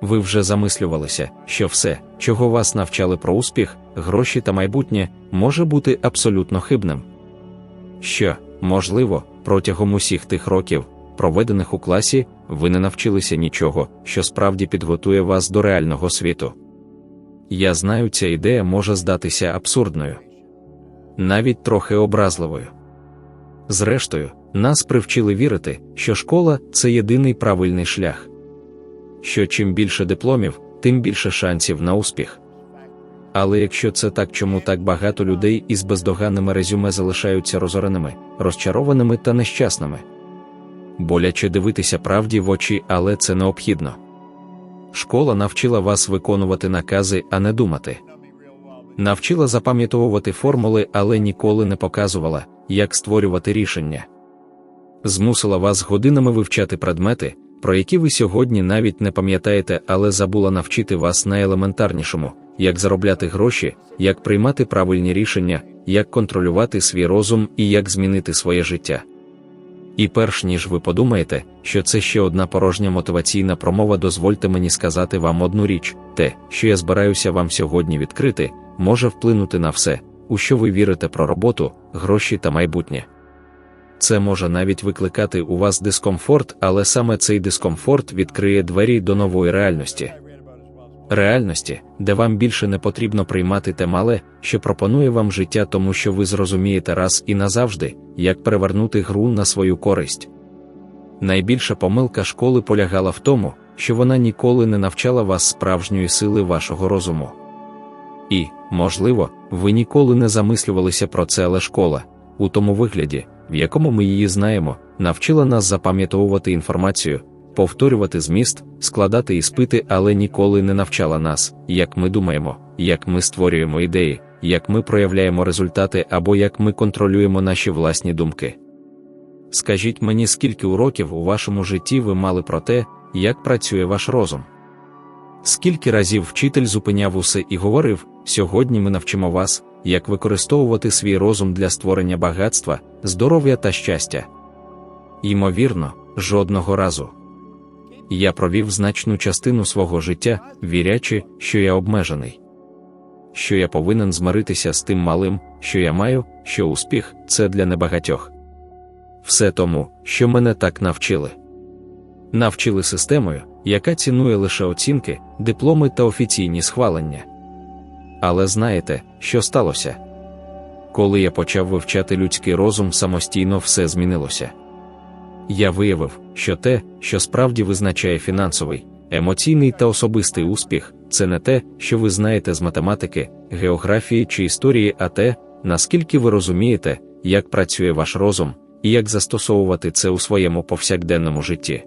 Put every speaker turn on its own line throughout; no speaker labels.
ви вже замислювалися, що все, чого вас навчали про успіх, гроші та майбутнє, може бути абсолютно хибним. Що, можливо, протягом усіх тих років, проведених у класі, ви не навчилися нічого, що справді підготує вас до реального світу. Я знаю, ця ідея може здатися абсурдною, навіть трохи образливою. Зрештою, нас привчили вірити, що школа це єдиний правильний шлях, що чим більше дипломів, тим більше шансів на успіх. Але якщо це так, чому так багато людей із бездоганними резюме залишаються розореними, розчарованими та нещасними? Боляче дивитися правді в очі, але це необхідно. Школа навчила вас виконувати накази, а не думати. Навчила запам'ятовувати формули, але ніколи не показувала, як створювати рішення. Змусила вас годинами вивчати предмети, про які ви сьогодні навіть не пам'ятаєте, але забула навчити вас найелементарнішому, як заробляти гроші, як приймати правильні рішення, як контролювати свій розум і як змінити своє життя. І перш ніж ви подумаєте, що це ще одна порожня мотиваційна промова, дозвольте мені сказати вам одну річ: те, що я збираюся вам сьогодні відкрити, може вплинути на все, у що ви вірите про роботу, гроші та майбутнє. Це може навіть викликати у вас дискомфорт, але саме цей дискомфорт відкриє двері до нової реальності. Реальності, де вам більше не потрібно приймати те мале, що пропонує вам життя, тому що ви зрозумієте раз і назавжди, як перевернути гру на свою користь. Найбільша помилка школи полягала в тому, що вона ніколи не навчала вас справжньої сили вашого розуму. І, можливо, ви ніколи не замислювалися про це, але школа, у тому вигляді, в якому ми її знаємо, навчила нас запам'ятовувати інформацію, повторювати зміст, складати іспити, але ніколи не навчала нас, як ми думаємо, як ми створюємо ідеї, як ми проявляємо результати або як ми контролюємо наші власні думки. Скажіть мені, скільки уроків у вашому житті ви мали про те, як працює ваш розум? Скільки разів вчитель зупиняв усе і говорив: сьогодні ми навчимо вас, як використовувати свій розум для створення багатства, здоров'я та щастя? Ймовірно, жодного разу. Я провів значну частину свого життя, вірячи, що я обмежений, що я повинен змиритися з тим малим, що я маю, що успіх це для небагатьох. Все тому, що мене так навчили. Навчили системою, яка цінує лише оцінки, дипломи та офіційні схвалення. Але знаєте, що сталося? Коли я почав вивчати людський розум самостійно, все змінилося. Я виявив, що те, що справді визначає фінансовий, емоційний та особистий успіх, це не те, що ви знаєте з математики, географії чи історії, а те, наскільки ви розумієте, як працює ваш розум і як застосовувати це у своєму повсякденному житті.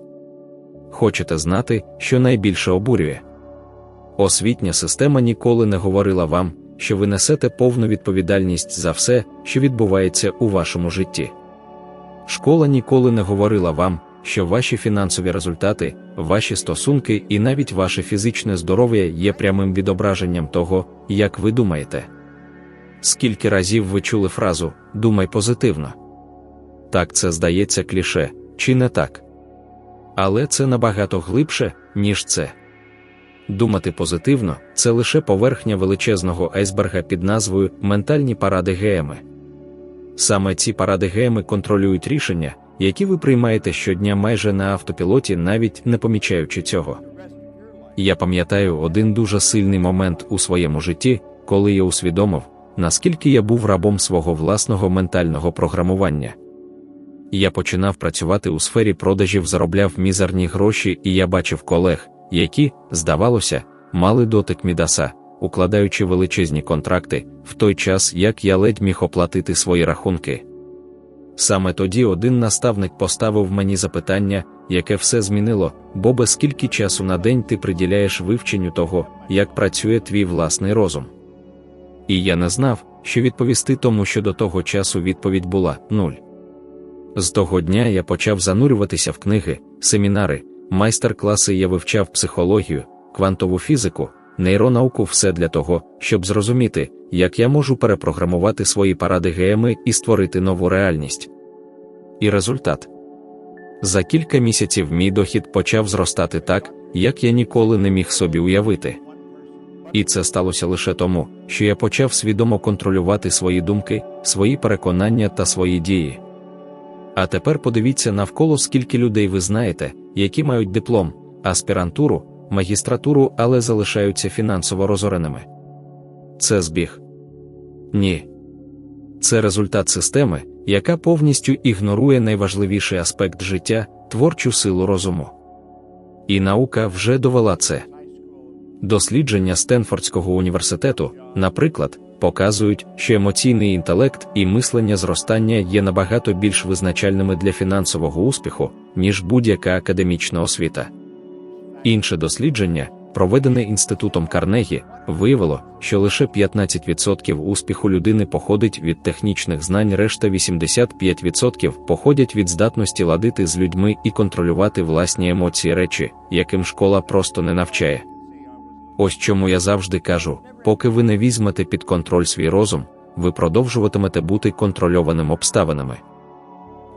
Хочете знати, що найбільше обурює? Освітня система ніколи не говорила вам, що ви несете повну відповідальність за все, що відбувається у вашому житті. Школа ніколи не говорила вам, що ваші фінансові результати, ваші стосунки і навіть ваше фізичне здоров'я є прямим відображенням того, як ви думаєте. Скільки разів ви чули фразу Думай позитивно. Так це здається кліше, чи не так? Але це набагато глибше, ніж це. Думати позитивно це лише поверхня величезного айсберга під назвою Ментальні паради геми. Саме ці паради геми контролюють рішення, які ви приймаєте щодня майже на автопілоті, навіть не помічаючи цього. Я пам'ятаю один дуже сильний момент у своєму житті, коли я усвідомив, наскільки я був рабом свого власного ментального програмування. Я починав працювати у сфері продажів, заробляв мізерні гроші, і я бачив колег, які, здавалося, мали дотик мідаса, укладаючи величезні контракти, в той час як я ледь міг оплатити свої рахунки. Саме тоді один наставник поставив мені запитання, яке все змінило, бо скільки часу на день ти приділяєш вивченню того, як працює твій власний розум. І я не знав, що відповісти тому, що до того часу відповідь була нуль. З того дня я почав занурюватися в книги, семінари, майстер-класи я вивчав психологію, квантову фізику, нейронауку, все для того, щоб зрозуміти, як я можу перепрограмувати свої паради ГМи і створити нову реальність. І результат за кілька місяців мій дохід почав зростати так, як я ніколи не міг собі уявити. І це сталося лише тому, що я почав свідомо контролювати свої думки, свої переконання та свої дії. А тепер подивіться навколо, скільки людей ви знаєте, які мають диплом, аспірантуру, магістратуру, але залишаються фінансово розореними. Це збіг? Ні. Це результат системи, яка повністю ігнорує найважливіший аспект життя творчу силу розуму. І наука вже довела це. Дослідження Стенфордського університету, наприклад, показують, що емоційний інтелект і мислення зростання є набагато більш визначальними для фінансового успіху, ніж будь-яка академічна освіта. Інше дослідження, проведене інститутом Карнегі, виявило, що лише 15% успіху людини походить від технічних знань, решта 85% походять від здатності ладити з людьми і контролювати власні емоції речі, яким школа просто не навчає. Ось чому я завжди кажу: поки ви не візьмете під контроль свій розум, ви продовжуватимете бути контрольованим обставинами.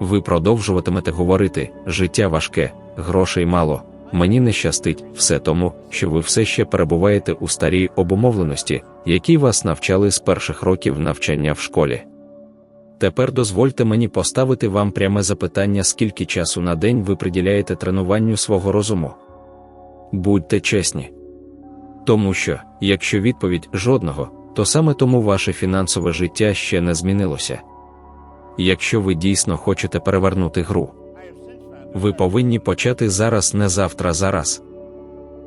Ви продовжуватимете говорити: життя важке, грошей мало, мені не щастить все тому, що ви все ще перебуваєте у старій обумовленості, якій вас навчали з перших років навчання в школі. Тепер дозвольте мені поставити вам пряме запитання, скільки часу на день ви приділяєте тренуванню свого розуму. Будьте чесні. Тому що, якщо відповідь жодного, то саме тому ваше фінансове життя ще не змінилося. Якщо ви дійсно хочете перевернути гру, ви повинні почати зараз, не завтра зараз.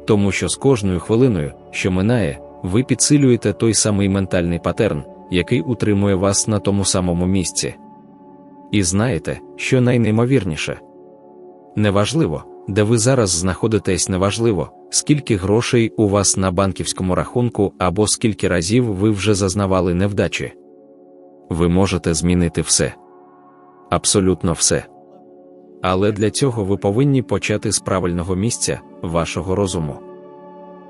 Тому що з кожною хвилиною, що минає, ви підсилюєте той самий ментальний патерн, який утримує вас на тому самому місці. І знаєте, що найнеймовірніше? Неважливо, де ви зараз знаходитесь, неважливо, скільки грошей у вас на банківському рахунку або скільки разів ви вже зазнавали невдачі. Ви можете змінити все. Абсолютно все. Але для цього ви повинні почати з правильного місця, вашого розуму.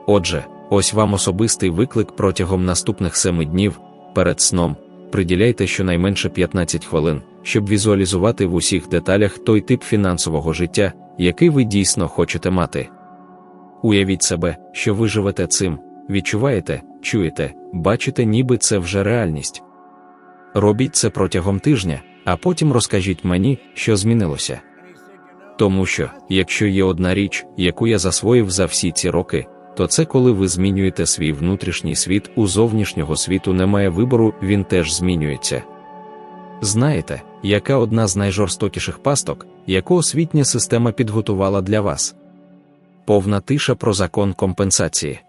Отже, ось вам особистий виклик протягом наступних семи днів перед сном. Приділяйте щонайменше 15 хвилин, щоб візуалізувати в усіх деталях той тип фінансового життя, який ви дійсно хочете мати. Уявіть себе, що ви живете цим, відчуваєте, чуєте, бачите, ніби це вже реальність. Робіть це протягом тижня, а потім розкажіть мені, що змінилося. Тому що, якщо є одна річ, яку я засвоїв за всі ці роки, то це коли ви змінюєте свій внутрішній світ у зовнішнього світу немає вибору, він теж змінюється. Знаєте, яка одна з найжорстокіших пасток, яку освітня система підготувала для вас? Повна тиша про закон компенсації.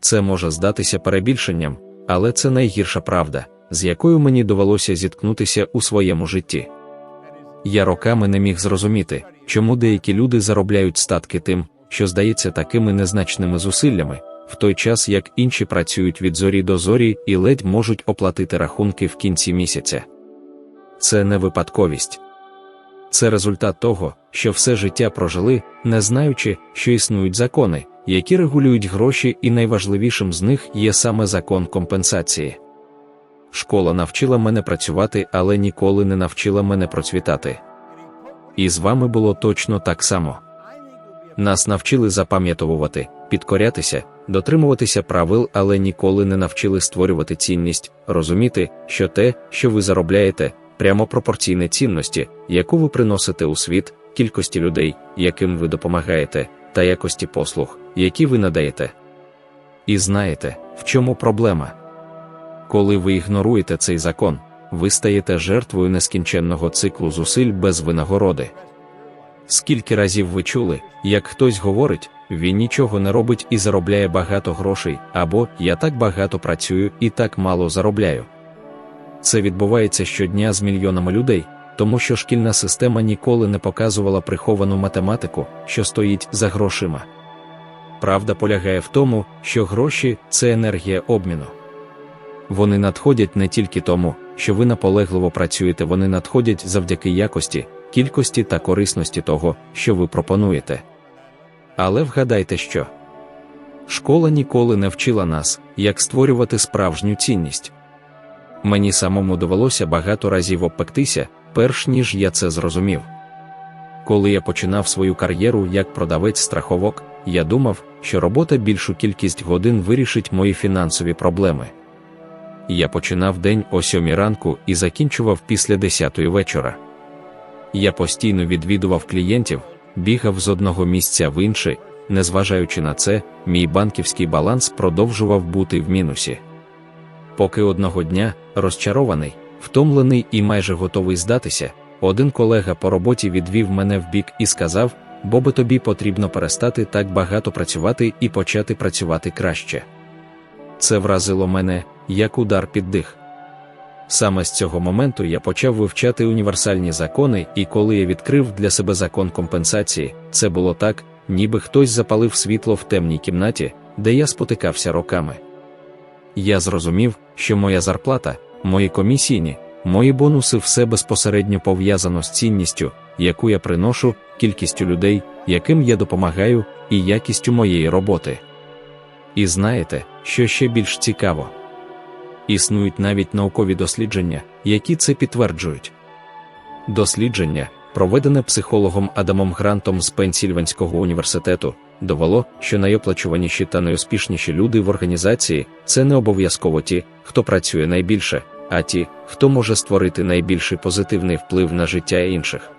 Це може здатися перебільшенням, але це найгірша правда, з якою мені довелося зіткнутися у своєму житті. Я роками не міг зрозуміти, чому деякі люди заробляють статки тим, що здається такими незначними зусиллями, в той час як інші працюють від зорі до зорі і ледь можуть оплатити рахунки в кінці місяця. Це не випадковість. Це результат того, що все життя прожили, не знаючи, що існують закони, які регулюють гроші, і найважливішим з них є саме закон компенсації. Школа навчила мене працювати, але ніколи не навчила мене процвітати. І з вами було точно так само. Нас навчили запам'ятовувати, підкорятися, дотримуватися правил, але ніколи не навчили створювати цінність, розуміти, що те, що ви заробляєте, прямо пропорційне цінності, яку ви приносите у світ, кількості людей, яким ви допомагаєте, та якості послуг, які ви надаєте. І знаєте, в чому проблема? Коли ви ігноруєте цей закон, ви стаєте жертвою нескінченного циклу зусиль без винагороди. Скільки разів ви чули, як хтось говорить, він нічого не робить і заробляє багато грошей, або я так багато працюю і так мало заробляю. Це відбувається щодня з мільйонами людей, тому що шкільна система ніколи не показувала приховану математику, що стоїть за грошима. Правда полягає в тому, що гроші це енергія обміну. Вони надходять не тільки тому, що ви наполегливо працюєте, вони надходять завдяки якості, кількості та корисності того, що ви пропонуєте. Але вгадайте, що школа ніколи не вчила нас, як створювати справжню цінність. Мені самому довелося багато разів обпектися, перш ніж я це зрозумів. Коли я починав свою кар'єру як продавець страховок, я думав, що робота більшу кількість годин вирішить мої фінансові проблеми. Я починав день о сьомій ранку і закінчував після десятої вечора. Я постійно відвідував клієнтів, бігав з одного місця в інше, незважаючи на це, мій банківський баланс продовжував бути в мінусі. Поки одного дня, розчарований, втомлений і майже готовий здатися, один колега по роботі відвів мене в бік і сказав: Бобе, тобі потрібно перестати так багато працювати і почати працювати краще. Це вразило мене як удар під дих. Саме з цього моменту я почав вивчати універсальні закони, і коли я відкрив для себе закон компенсації, це було так, ніби хтось запалив світло в темній кімнаті, де я спотикався роками. Я зрозумів, що моя зарплата, мої комісійні, мої бонуси все безпосередньо пов'язано з цінністю, яку я приношу, кількістю людей, яким я допомагаю, і якістю моєї роботи. І знаєте, що ще більш цікаво? Існують навіть наукові дослідження, які це підтверджують. Дослідження, проведене психологом Адамом Грантом з Пенсільванського університету, довело, що найоплачуваніші та найуспішніші люди в організації це не обов'язково ті, хто працює найбільше, а ті, хто може створити найбільший позитивний вплив на життя інших.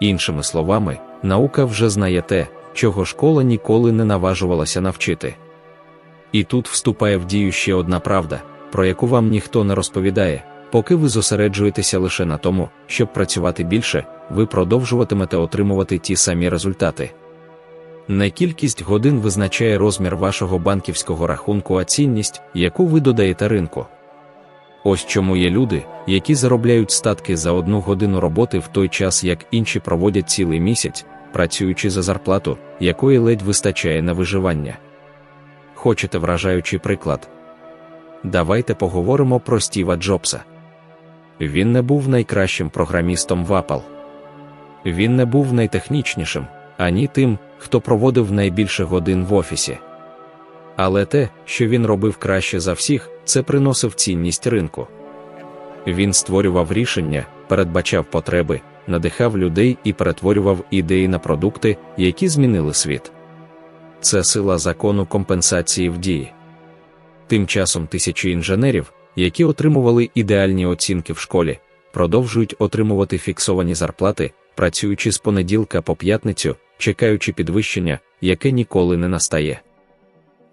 Іншими словами, наука вже знає те, чого школа ніколи не наважувалася навчити. І тут вступає в дію ще одна правда, про яку вам ніхто не розповідає, поки ви зосереджуєтеся лише на тому, щоб працювати більше, ви продовжуватимете отримувати ті самі результати. Не кількість годин визначає розмір вашого банківського рахунку, а цінність, яку ви додаєте ринку. Ось чому є люди, які заробляють статки за одну годину роботи в той час, як інші проводять цілий місяць, працюючи за зарплату, якої ледь вистачає на виживання. Хочете вражаючий приклад? Давайте поговоримо про Стіва Джобса. Він не був найкращим програмістом в Apple. Він не був найтехнічнішим, ані тим, хто проводив найбільше годин в офісі. Але те, що він робив краще за всіх, це приносив цінність ринку. Він створював рішення, передбачав потреби, надихав людей і перетворював ідеї на продукти, які змінили світ. Це сила закону компенсації в дії. Тим часом тисячі інженерів, які отримували ідеальні оцінки в школі, продовжують отримувати фіксовані зарплати, працюючи з понеділка по п'ятницю, чекаючи підвищення, яке ніколи не настає.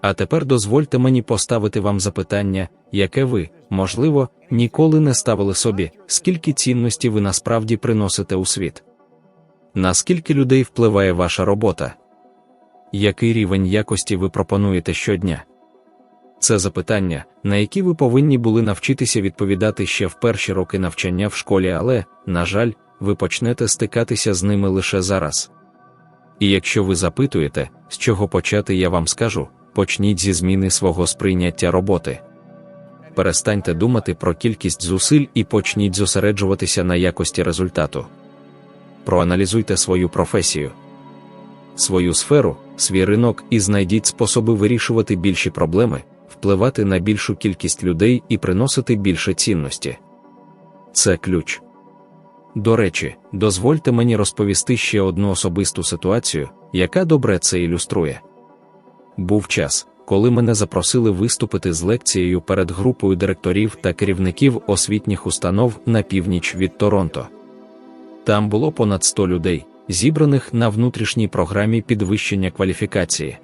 А тепер дозвольте мені поставити вам запитання, яке ви, можливо, ніколи не ставили собі, скільки цінності ви насправді приносите у світ. Наскільки людей впливає ваша робота? Який рівень якості ви пропонуєте щодня? Це запитання, на які ви повинні були навчитися відповідати ще в перші роки навчання в школі, але, на жаль, ви почнете стикатися з ними лише зараз. І якщо ви запитуєте, з чого почати, я вам скажу почніть зі зміни свого сприйняття роботи. Перестаньте думати про кількість зусиль і почніть зосереджуватися на якості результату. Проаналізуйте свою професію, свою сферу, свій ринок і знайдіть способи вирішувати більші проблеми, впливати на більшу кількість людей і приносити більше цінності. Це ключ. До речі, дозвольте мені розповісти ще одну особисту ситуацію, яка добре це ілюструє. Був час, коли мене запросили виступити з лекцією перед групою директорів та керівників освітніх установ на північ від Торонто. Там було понад 100 людей, зібраних на внутрішній програмі підвищення кваліфікації.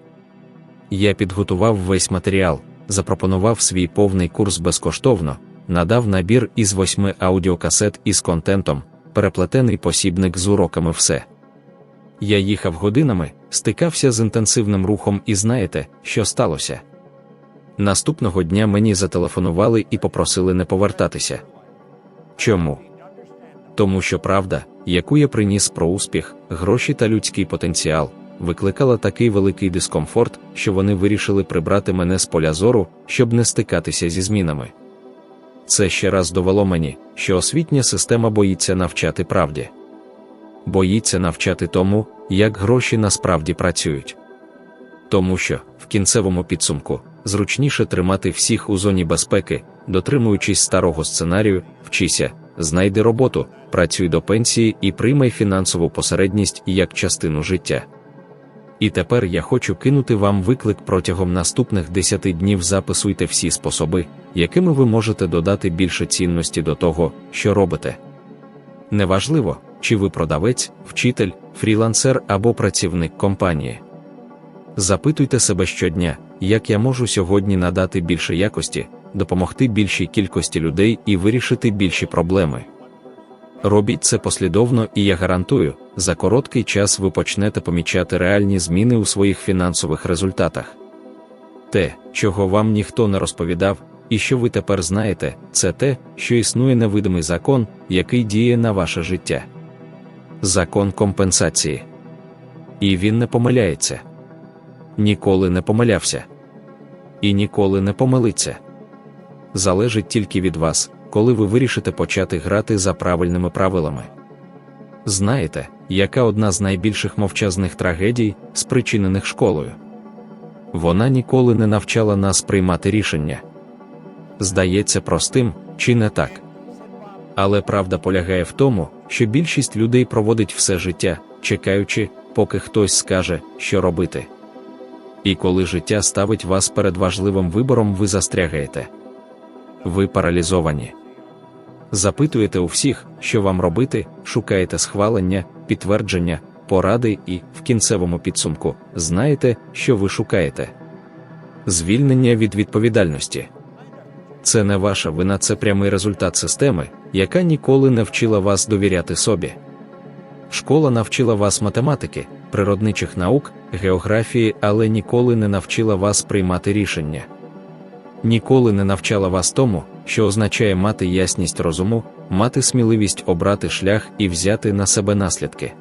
Я підготував весь матеріал, запропонував свій повний курс безкоштовно, надав набір із восьми аудіокасет із контентом, переплетений посібник з уроками все. Я їхав годинами, стикався з інтенсивним рухом, і знаєте, що сталося. Наступного дня мені зателефонували і попросили не повертатися. Чому? Тому що правда, яку я приніс про успіх, гроші та людський потенціал, викликала такий великий дискомфорт, що вони вирішили прибрати мене з поля зору, щоб не стикатися зі змінами. Це ще раз довело мені, що освітня система боїться навчати правді боїться навчати тому, як гроші насправді працюють. Тому що, в кінцевому підсумку, зручніше тримати всіх у зоні безпеки, дотримуючись старого сценарію, вчися, знайди роботу, працюй до пенсії і приймай фінансову посередність як частину життя. І тепер я хочу кинути вам виклик протягом наступних 10 днів записуйте всі способи, якими ви можете додати більше цінності до того, що робите. Неважливо, чи ви продавець, вчитель, фрілансер або працівник компанії. Запитуйте себе щодня, як я можу сьогодні надати більше якості, допомогти більшій кількості людей і вирішити більші проблеми. Робіть це послідовно, і я гарантую, за короткий час ви почнете помічати реальні зміни у своїх фінансових результатах. Те, чого вам ніхто не розповідав, і що ви тепер знаєте, це те, що існує невидимий закон, який діє на ваше життя. Закон компенсації. І він не помиляється. Ніколи не помилявся. І ніколи не помилиться. Залежить тільки від вас, коли ви вирішите почати грати за правильними правилами. Знаєте, яка одна з найбільших мовчазних трагедій, спричинених школою? Вона ніколи не навчала нас приймати рішення. Здається простим, чи не так. Але правда полягає в тому, що більшість людей проводить все життя, чекаючи, поки хтось скаже, що робити. І коли життя ставить вас перед важливим вибором, ви застрягаєте. Ви паралізовані. Запитуєте у всіх, що вам робити, шукаєте схвалення, підтвердження, поради і, в кінцевому підсумку, знаєте, що ви шукаєте. Звільнення від відповідальності. Це не ваша вина, це прямий результат системи, яка ніколи не вчила вас довіряти собі. Школа навчила вас математики, природничих наук, географії, але ніколи не навчила вас приймати рішення. Ніколи не навчала вас тому, що означає мати ясність розуму, мати сміливість обрати шлях і взяти на себе наслідки.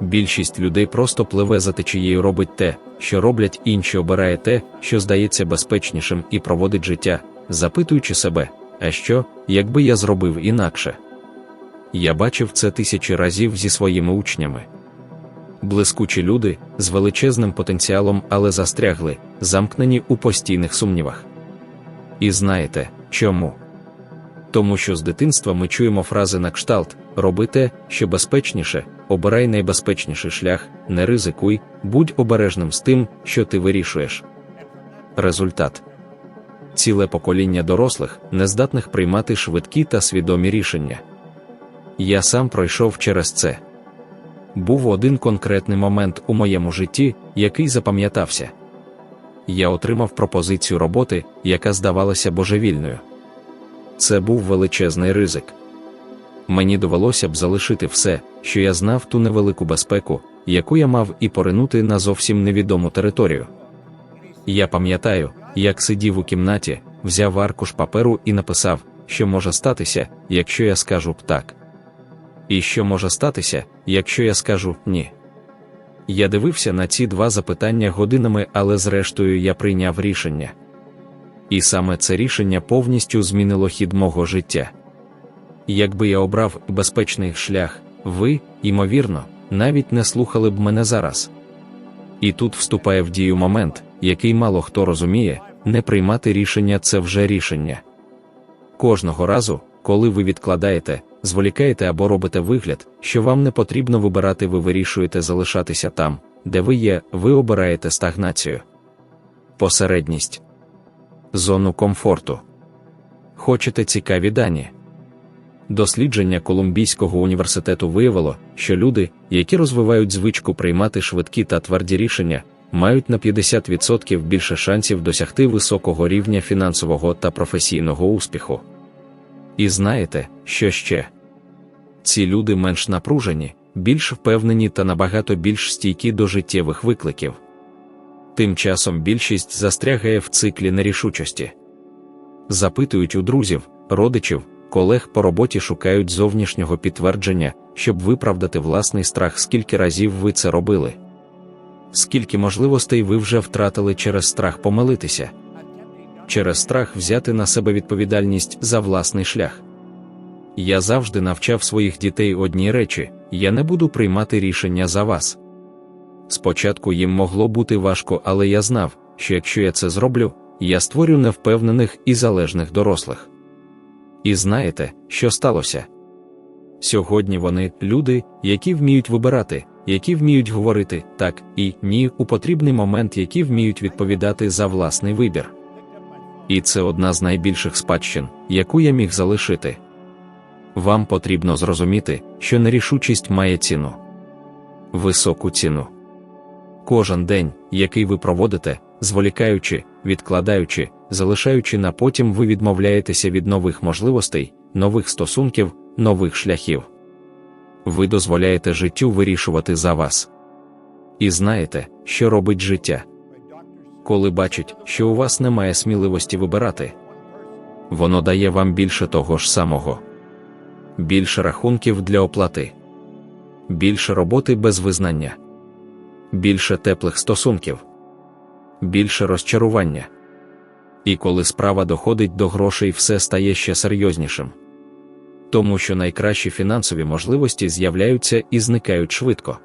Більшість людей просто пливе за течією, робить те, що роблять інші, обирає те, що здається безпечнішим, і проводить життя, запитуючи себе, а що, якби я зробив інакше. Я бачив це тисячі разів зі своїми учнями. Блискучі люди з величезним потенціалом, але застрягли, замкнені у постійних сумнівах. І знаєте, чому? Тому що з дитинства ми чуємо фрази на кшталт роби те, що безпечніше, обирай найбезпечніший шлях, не ризикуй, будь обережним з тим, що ти вирішуєш. Результат ціле покоління дорослих, нездатних приймати швидкі та свідомі рішення. Я сам пройшов через це. Був один конкретний момент у моєму житті, який запам'ятався. Я отримав пропозицію роботи, яка здавалася божевільною. Це був величезний ризик. Мені довелося б залишити все, що я знав ту невелику безпеку, яку я мав, і поринути на зовсім невідому територію. Я пам'ятаю, як сидів у кімнаті, взяв аркуш паперу і написав, що може статися, якщо я скажу так. І що може статися, якщо я скажу ні. Я дивився на ці два запитання годинами, але зрештою я прийняв рішення. І саме це рішення повністю змінило хід мого життя. Якби я обрав безпечний шлях, ви, ймовірно, навіть не слухали б мене зараз. І тут вступає в дію момент, який мало хто розуміє, не приймати рішення це вже рішення. Кожного разу, коли ви відкладаєте, зволікаєте або робите вигляд, що вам не потрібно вибирати, ви вирішуєте залишатися там, де ви є, ви обираєте стагнацію. Посередність. Зону комфорту. Хочете цікаві дані? Дослідження Колумбійського університету виявило, що люди, які розвивають звичку приймати швидкі та тверді рішення, мають на 50% більше шансів досягти високого рівня фінансового та професійного успіху. І знаєте, що ще? Ці люди менш напружені, більш впевнені та набагато більш стійкі до життєвих викликів. Тим часом більшість застрягає в циклі нерішучості. Запитують у друзів, родичів, колег по роботі шукають зовнішнього підтвердження, щоб виправдати власний страх, скільки разів ви це робили. Скільки можливостей ви вже втратили через страх помилитися через страх взяти на себе відповідальність за власний шлях. Я завжди навчав своїх дітей одній речі: я не буду приймати рішення за вас. Спочатку їм могло бути важко, але я знав, що якщо я це зроблю, я створю невпевнених і залежних дорослих. І знаєте, що сталося? Сьогодні вони люди, які вміють вибирати, які вміють говорити так і ні у потрібний момент, які вміють відповідати за власний вибір. І це одна з найбільших спадщин, яку я міг залишити. Вам потрібно зрозуміти, що нерішучість має ціну високу ціну. Кожен день, який ви проводите, зволікаючи, відкладаючи, залишаючи на потім, ви відмовляєтеся від нових можливостей, нових стосунків, нових шляхів. Ви дозволяєте життю вирішувати за вас. І знаєте, що робить життя. Коли бачить, що у вас немає сміливості вибирати, воно дає вам більше того ж самого, більше рахунків для оплати, більше роботи без визнання, більше теплих стосунків, більше розчарування. І коли справа доходить до грошей, все стає ще серйознішим. Тому що найкращі фінансові можливості з'являються і зникають швидко.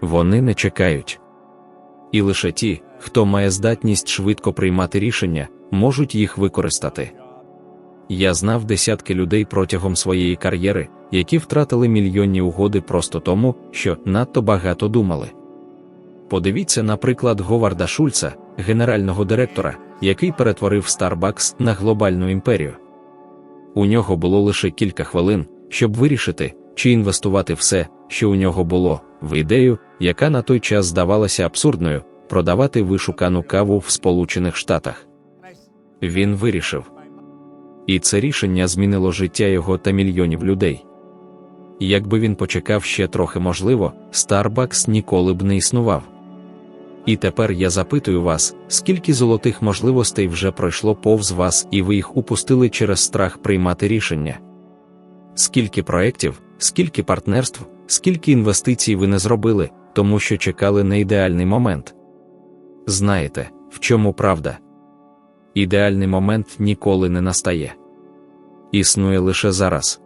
Вони не чекають. І лише ті, хто має здатність швидко приймати рішення, можуть їх використати. Я знав десятки людей протягом своєї кар'єри, які втратили мільйонні угоди просто тому, що надто багато думали. Подивіться, наприклад, Говарда Шульца, генерального директора, який перетворив Starbucks на глобальну імперію. У нього було лише кілька хвилин, щоб вирішити, чи інвестувати все, що у нього було, в ідею, яка на той час здавалася абсурдною, продавати вишукану каву в Сполучених Штатах. Він вирішив. І це рішення змінило життя його та мільйонів людей. Якби він почекав ще трохи можливо, Starbucks ніколи б не існував. І тепер я запитую вас, скільки золотих можливостей вже пройшло повз вас, і ви їх упустили через страх приймати рішення? Скільки проєктів, скільки партнерств, скільки інвестицій ви не зробили, тому що чекали на ідеальний момент? Знаєте, в чому правда? Ідеальний момент ніколи не настає. Існує лише зараз.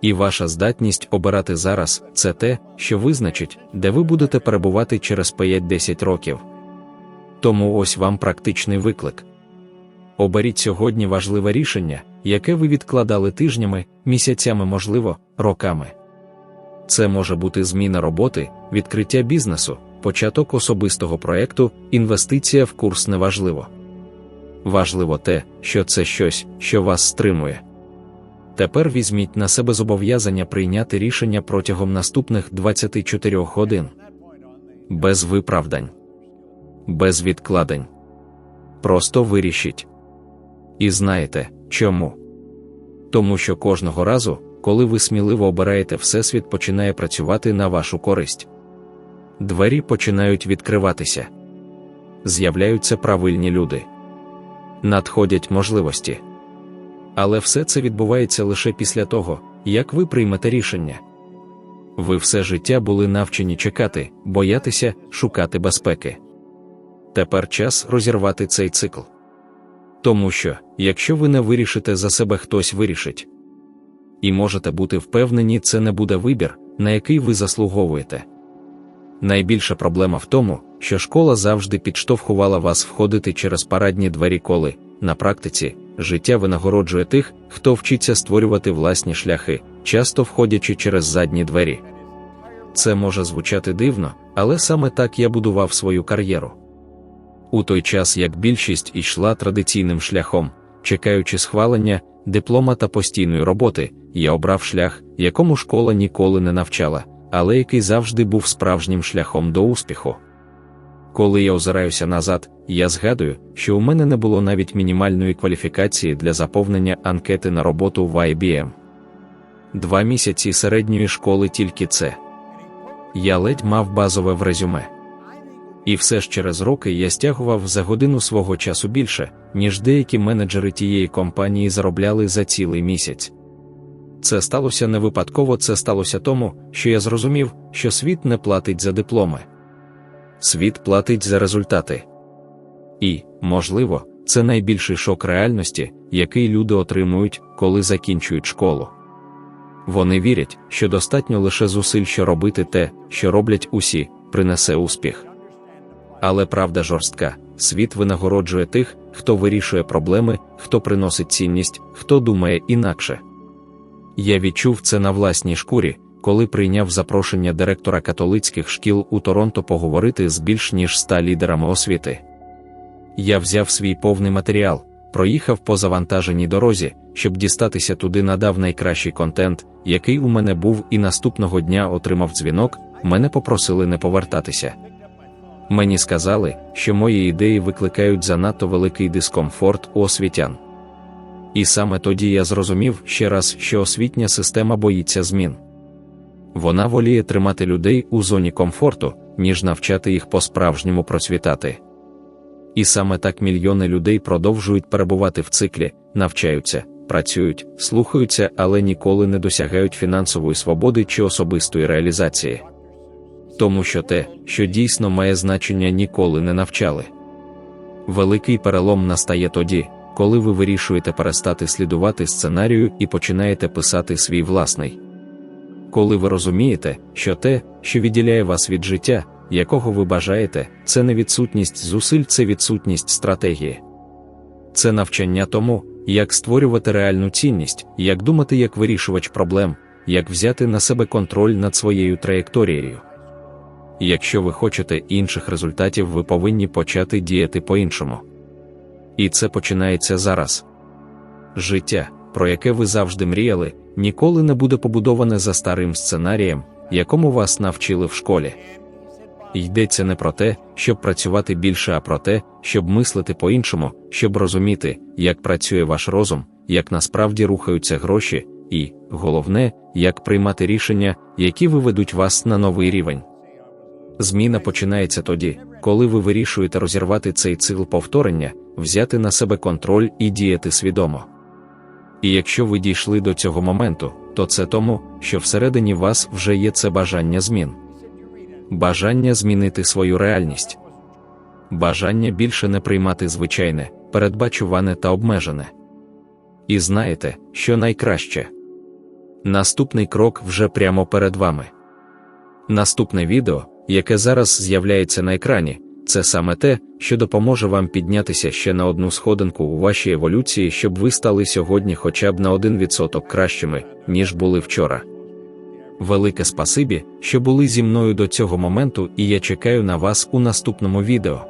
І ваша здатність обирати зараз це те, що визначить, де ви будете перебувати через 5-10 років. Тому ось вам практичний виклик. Оберіть сьогодні важливе рішення, яке ви відкладали тижнями, місяцями, можливо, роками. Це може бути зміна роботи, відкриття бізнесу, початок особистого проєкту, інвестиція в курс неважливо. Важливо те, що це щось, що вас стримує. Тепер візьміть на себе зобов'язання прийняти рішення протягом наступних 24 годин. Без виправдань, без відкладень. Просто вирішіть. І знаєте, чому? Тому що кожного разу, коли ви сміливо обираєте, Всесвіт починає працювати на вашу користь. Двері починають відкриватися. З'являються правильні люди. Надходять можливості. Але все це відбувається лише після того, як ви приймете рішення. Ви все життя були навчені чекати, боятися, шукати безпеки. Тепер час розірвати цей цикл. Тому що, якщо ви не вирішите за себе, хтось вирішить. І можете бути впевнені, це не буде вибір, на який ви заслуговуєте. Найбільша проблема в тому, що школа завжди підштовхувала вас входити через парадні двері коли, на практиці, життя винагороджує тих, хто вчиться створювати власні шляхи, часто входячи через задні двері. Це може звучати дивно, але саме так я будував свою кар'єру. У той час як більшість йшла традиційним шляхом, чекаючи схвалення, диплома та постійної роботи, я обрав шлях, якому школа ніколи не навчала, але який завжди був справжнім шляхом до успіху. Коли я озираюся назад, я згадую, що у мене не було навіть мінімальної кваліфікації для заповнення анкети на роботу в IBM. Два місяці середньої школи тільки це. Я ледь мав базове в резюме. І все ж через роки я стягував за годину свого часу більше, ніж деякі менеджери тієї компанії заробляли за цілий місяць. Це сталося не випадково, це сталося тому, що я зрозумів, що світ не платить за дипломи світ платить за результати. І, можливо, це найбільший шок реальності, який люди отримують, коли закінчують школу. Вони вірять, що достатньо лише зусиль, що робити те, що роблять усі, принесе успіх. Але правда жорстка, світ винагороджує тих, хто вирішує проблеми, хто приносить цінність, хто думає інакше. Я відчув це на власній шкурі, коли прийняв запрошення директора католицьких шкіл у Торонто поговорити з більш ніж ста лідерами освіти. Я взяв свій повний матеріал, проїхав по завантаженій дорозі, щоб дістатися туди, надав найкращий контент, який у мене був, і наступного дня отримав дзвінок, мене попросили не повертатися. Мені сказали, що мої ідеї викликають занадто великий дискомфорт у освітян. І саме тоді я зрозумів ще раз, що освітня система боїться змін. Вона воліє тримати людей у зоні комфорту, ніж навчати їх по-справжньому процвітати. І саме так мільйони людей продовжують перебувати в циклі, навчаються, працюють, слухаються, але ніколи не досягають фінансової свободи чи особистої реалізації. Тому що те, що дійсно має значення, ніколи не навчали. Великий перелом настає тоді, коли ви вирішуєте перестати слідувати сценарію і починаєте писати свій власний. Коли ви розумієте, що те, що відділяє вас від життя, якого ви бажаєте, це не відсутність зусиль, це відсутність стратегії. Це навчання тому, як створювати реальну цінність, як думати як вирішувач проблем, як взяти на себе контроль над своєю траєкторією. Якщо ви хочете інших результатів, ви повинні почати діяти по-іншому. І це починається зараз. Життя, про яке ви завжди мріяли, ніколи не буде побудоване за старим сценарієм, якому вас навчили в школі. Йдеться не про те, щоб працювати більше, а про те, щоб мислити по-іншому, щоб розуміти, як працює ваш розум, як насправді рухаються гроші, і, головне, як приймати рішення, які виведуть вас на новий рівень. Зміна починається тоді, коли ви вирішуєте розірвати цей цикл повторення, взяти на себе контроль і діяти свідомо. І якщо ви дійшли до цього моменту, то це тому, що всередині вас вже є це бажання змін, бажання змінити свою реальність, бажання більше не приймати звичайне, передбачуване та обмежене. І знаєте, що найкраще? Наступний крок вже прямо перед вами. Наступне відео, яке зараз з'являється на екрані, це саме те, що допоможе вам піднятися ще на одну сходинку у вашій еволюції, щоб ви стали сьогодні хоча б на 1% кращими, ніж були вчора. Велике спасибі, що були зі мною до цього моменту, і я чекаю на вас у наступному відео.